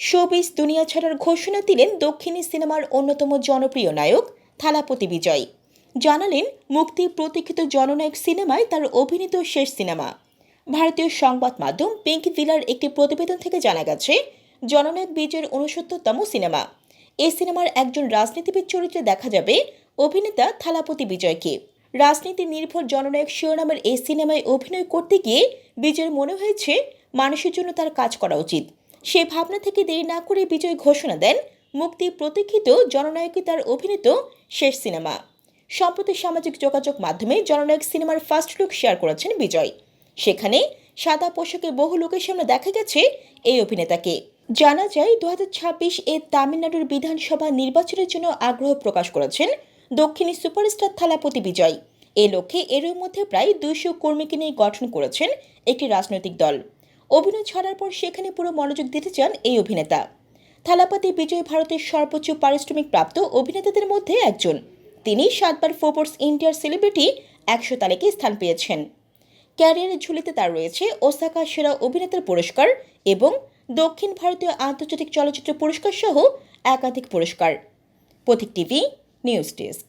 Showbiz দুনিয়া ছাড়ার ঘোষণা দিলেন দক্ষিণী সিনেমার অন্যতম জনপ্রিয় নায়ক থালাপতি বিজয়। জানালেন, মুক্তি প্রতীক্ষিত জননায়ক সিনেমায় তার অভিনীত শেষ সিনেমা। ভারতীয় সংবাদ মাধ্যম পিঙ্ক ভিলার একটি প্রতিবেদন থেকে জানা গেছে, জননায়ক বিজয়ের উনসত্তরতম সিনেমা। এই সিনেমার একজন রাজনীতিবিদ চরিত্রে দেখা যাবে অভিনেতা থালাপতি বিজয়কে। রাজনীতি নির্ভর জননায়ক শিরোনামের এই সিনেমায় অভিনয় করতে গিয়ে বিজয়ের মনে হয়েছে, মানুষের জন্য তার কাজ করা উচিত। সে ভাবনা থেকে দেরি না করে বিজয় ঘোষণা দেন, মুক্তি প্রতীক্ষিত জননায়কই তার অভিনীত শেষ সিনেমা। সম্প্রতি সামাজিক যোগাযোগ মাধ্যমে জননায়ক সিনেমার ফার্স্ট লুক শেয়ার করেছেন বিজয়। সেখানে সাদা পোশাকে বহু লোকের সামনে দেখা গেছে এই অভিনেতাকে। জানা যায় দু হাজার ছাব্বিশ এ তামিলনাড়ুর বিধানসভা নির্বাচনের জন্য আগ্রহ প্রকাশ করেছেন দক্ষিণী সুপারস্টার থালাপতি বিজয়। এ লক্ষ্যে এরই মধ্যে প্রায় দুইশো কর্মীকে নিয়ে গঠন করেছেন একটি রাজনৈতিক দল। অভিনয় ছাড়ার পর সেখানে পুরো মনোযোগ দিতে চান এই অভিনেতা। থালাপাতি বিজয় ভারতের সর্বোচ্চ পারিশ্রমিক প্রাপ্ত অভিনেতাদের মধ্যে একজন। তিনি সাতবার ফোর্বস ইন্ডিয়ার সেলিব্রিটি একশো তালিকায় স্থান পেয়েছেন। ক্যারিয়ারের ঝুলিতে তার রয়েছে ওসাকা সেরা অভিনেতার পুরস্কার এবং দক্ষিণ ভারতীয় আন্তর্জাতিক চলচ্চিত্র পুরস্কার সহ একাধিক পুরস্কার। পথিক টিভি, নিউজ ডেস্ক।